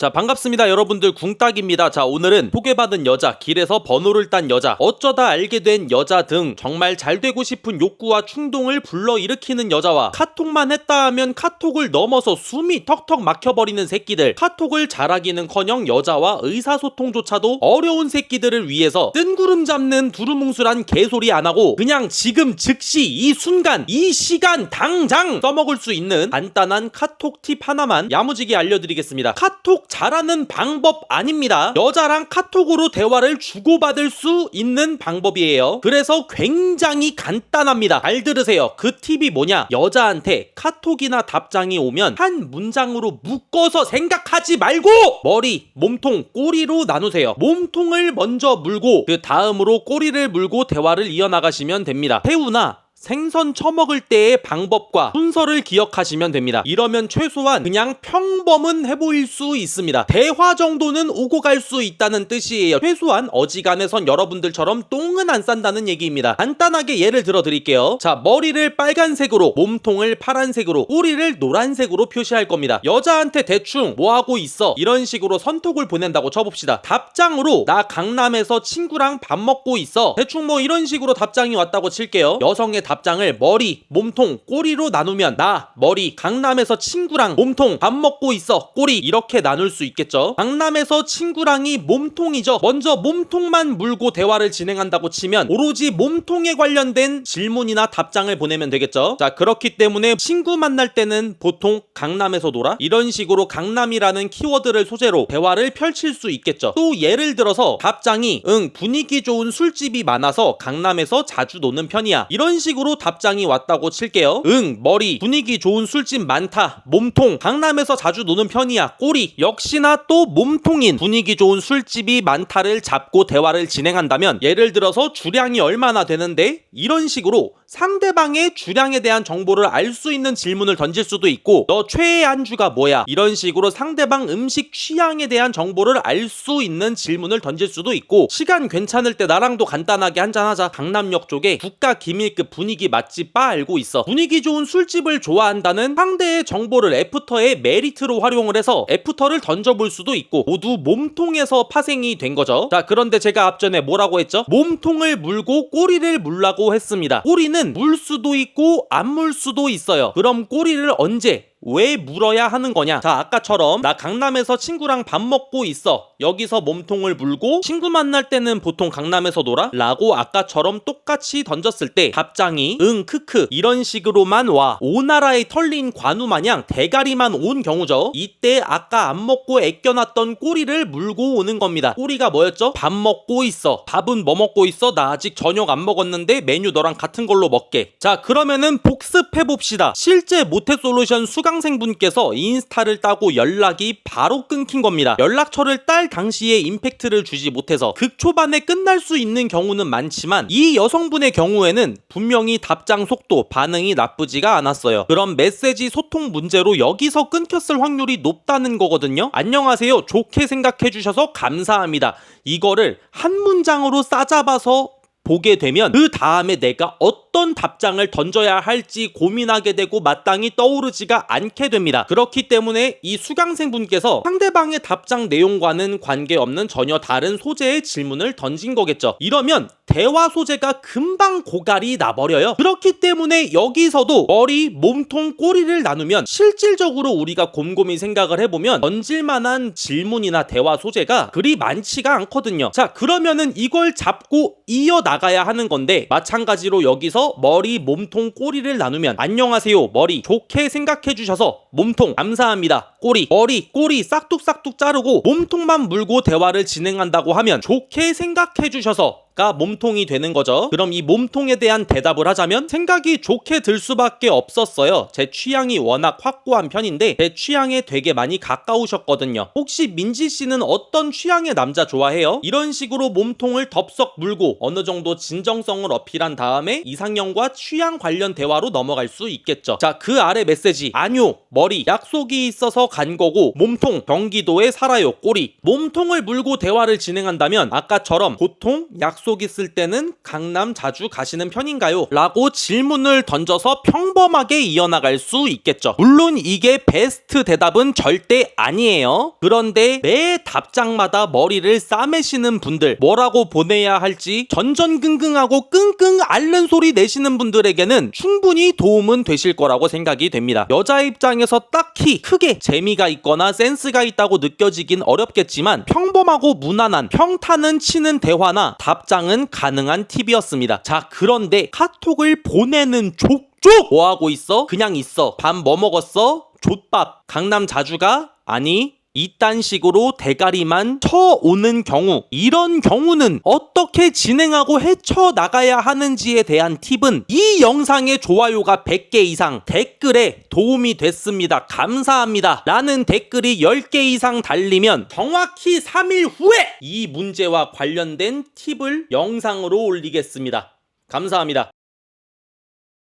자 반갑습니다 여러분들. 궁딱입니다. 자 오늘은 소개받은 여자 길에서 번호를 딴 여자 어쩌다 알게 된 여자 등 정말 잘 되고 싶은 욕구와 충동을 불러일으키는 여자와 카톡만 했다 하면 카톡을 넘어서 숨이 턱턱 막혀버리는 새끼들 카톡을 잘하기는커녕 여자와 의사소통조차도 어려운 새끼들을 위해서 뜬구름 잡는 두루뭉술한 개소리 안 하고 그냥 지금 즉시 이 순간 이 시간 당장 써먹을 수 있는 간단한 카톡 팁 하나만 야무지게 알려드리겠습니다. 카톡 잘하는 방법 아닙니다. 여자랑 카톡으로 대화를 주고받을 수 있는 방법이에요. 그래서 굉장히 간단합니다. 잘 들으세요. 그 팁이 뭐냐? 여자한테 카톡이나 답장이 오면 한 문장으로 묶어서 생각하지 말고 머리, 몸통, 꼬리로 나누세요. 몸통을 먼저 물고 그 다음으로 꼬리를 물고 대화를 이어나가시면 됩니다. 태우나 생선 처먹을 때의 방법과 순서를 기억하시면 됩니다. 이러면 최소한 그냥 평범은 해보일 수 있습니다. 대화 정도는 오고 갈 수 있다는 뜻이에요. 최소한 어지간해선 여러분들처럼 똥은 안 싼다는 얘기입니다. 간단하게 예를 들어 드릴게요. 자, 머리를 빨간색으로, 몸통을 파란색으로, 꼬리를 노란색으로 표시할 겁니다. 여자한테 대충 뭐 하고 있어? 이런 식으로 선톡을 보낸다고 쳐봅시다. 답장으로 나 강남에서 친구랑 밥 먹고 있어. 대충 뭐 이런 식으로 답장이 왔다고 칠게요. 여성의 답장을 머리, 몸통, 꼬리로 나누면 나, 머리, 강남에서 친구랑 몸통 밥 먹고 있어. 꼬리 이렇게 나눌 수 있겠죠. 강남에서 친구랑이 몸통이죠. 먼저 몸통만 물고 대화를 진행한다고 치면 오로지 몸통에 관련된 질문이나 답장을 보내면 되겠죠. 자, 그렇기 때문에 친구 만날 때는 보통 강남에서 놀아? 이런 식으로 강남이라는 키워드를 소재로 대화를 펼칠 수 있겠죠. 또 예를 들어서 답장이 응, 분위기 좋은 술집이 많아서 강남에서 자주 노는 편이야. 이런 식으로 답장이 왔다고 칠게요. 응, 머리, 분위기 좋은 술집 많다. 몸통, 강남에서 자주 노는 편이야. 꼬리, 역시나 또 몸통인 분위기 좋은 술집이 많다를 잡고 대화를 진행한다면 예를 들어서 주량이 얼마나 되는데 이런 식으로 상대방의 주량에 대한 정보를 알 수 있는 질문을 던질 수도 있고 너 최애 안주가 뭐야? 이런 식으로 상대방 음식 취향에 대한 정보를 알 수 있는 질문을 던질 수도 있고 시간 괜찮을 때 나랑도 간단하게 한잔하자 강남역 쪽에 국가 기밀급 분위기 맛집 바 알고 있어. 분위기 좋은 술집을 좋아한다는 상대의 정보를 애프터의 메리트로 활용을 해서 애프터를 던져볼 수도 있고 모두 몸통에서 파생이 된 거죠. 자 그런데 제가 앞전에 뭐라고 했죠? 몸통을 물고 꼬리를 물라고 했습니다. 꼬리는 물 수도 있고 안 물 수도 있어요. 그럼 꼬리를 언제 왜 물어야 하는 거냐? 자, 아까처럼 나 강남에서 친구랑 밥 먹고 있어. 여기서 몸통을 물고 친구 만날 때는 보통 강남에서 놀아? 라고 아까처럼 똑같이 던졌을 때 답장이 응, 크크 이런 식으로만 와. 오나라에 털린 관우 마냥 대가리만 온 경우죠. 이때 아까 안 먹고 애껴놨던 꼬리를 물고 오는 겁니다. 꼬리가 뭐였죠? 밥 먹고 있어. 밥은 뭐 먹고 있어? 나 아직 저녁 안 먹었는데 메뉴 너랑 같은 걸로 먹게. 자, 그러면은 복습해 봅시다. 실제 모태솔루션 수강 수강생분께서 인스타를 따고 연락이 바로 끊긴 겁니다. 연락처를 딸 당시에 임팩트를 주지 못해서 극초반에 끝날 수 있는 경우는 많지만 이 여성분의 경우에는 분명히 답장 속도, 반응이 나쁘지가 않았어요. 그럼 메시지 소통 문제로 여기서 끊겼을 확률이 높다는 거거든요. 안녕하세요. 좋게 생각해 주셔서 감사합니다. 이거를 한 문장으로 싸잡아서 보게 되면 그 다음에 내가 어떤 답장을 던져야 할지 고민하게 되고 마땅히 떠오르지가 않게 됩니다. 그렇기 때문에 이 수강생 분께서 상대방의 답장 내용과는 관계없는 전혀 다른 소재의 질문을 던진 거겠죠. 이러면 대화 소재가 금방 고갈이 나버려요. 그렇기 때문에 여기서도 머리, 몸통, 꼬리를 나누면 실질적으로 우리가 곰곰이 생각을 해보면 던질 만한 질문이나 대화 소재가 그리 많지가 않거든요. 자, 그러면은 이걸 잡고 이어 나가 야 하는 건데 마찬가지로 여기서 머리, 몸통, 꼬리를 나누면 안녕하세요. 머리 좋게 생각해 주셔서 몸통 감사합니다. 꼬리, 머리, 꼬리 싹둑싹둑 자르고 몸통만 물고 대화를 진행한다고 하면 좋게 생각해 주셔서 가 몸통이 되는 거죠. 그럼 이 몸통에 대한 대답을 하자면 생각이 좋게 들 수밖에 없었어요. 제 취향이 워낙 확고한 편인데 제 취향에 되게 많이 가까우셨거든요. 혹시 민지 씨는 어떤 취향의 남자 좋아해요? 이런 식으로 몸통을 덥석 물고 어느 정도 진정성을 어필한 다음에 이상형과 취향 관련 대화로 넘어갈 수 있겠죠. 자, 그 아래 메시지 아뇨, 머리, 약속이 있어서 간 거고 몸통, 경기도에 살아요, 꼬리. 몸통을 물고 대화를 진행한다면 아까처럼 고통, 약속 약속 있을 때는 강남 자주 가시는 편인가요? 라고 질문을 던져서 평범하게 이어나갈 수 있겠죠. 물론 이게 베스트 대답은 절대 아니에요. 그런데 매 답장마다 머리를 싸매시는 분들, 뭐라고 보내야 할지 전전긍긍하고 끙끙 앓는 소리 내시는 분들에게는 충분히 도움은 되실 거라고 생각이 됩니다. 여자 입장에서 딱히 크게 재미가 있거나 센스가 있다고 느껴지긴 어렵겠지만 평범하고 무난한 평타는 치는 대화나 답장 은 가능한 팁이었습니다. 자, 그런데 카톡을 보내는 족족 뭐 하고 있어? 그냥 있어. 밥 뭐 먹었어? 족밥. 강남 자주가? 아니. 이딴 식으로 대가리만 쳐오는 경우 이런 경우는 어떻게 진행하고 헤쳐나가야 하는지에 대한 팁은 이 영상의 좋아요가 100개 이상 댓글에 도움이 됐습니다. 감사합니다. 라는 댓글이 10개 이상 달리면 정확히 3일 후에 이 문제와 관련된 팁을 영상으로 올리겠습니다. 감사합니다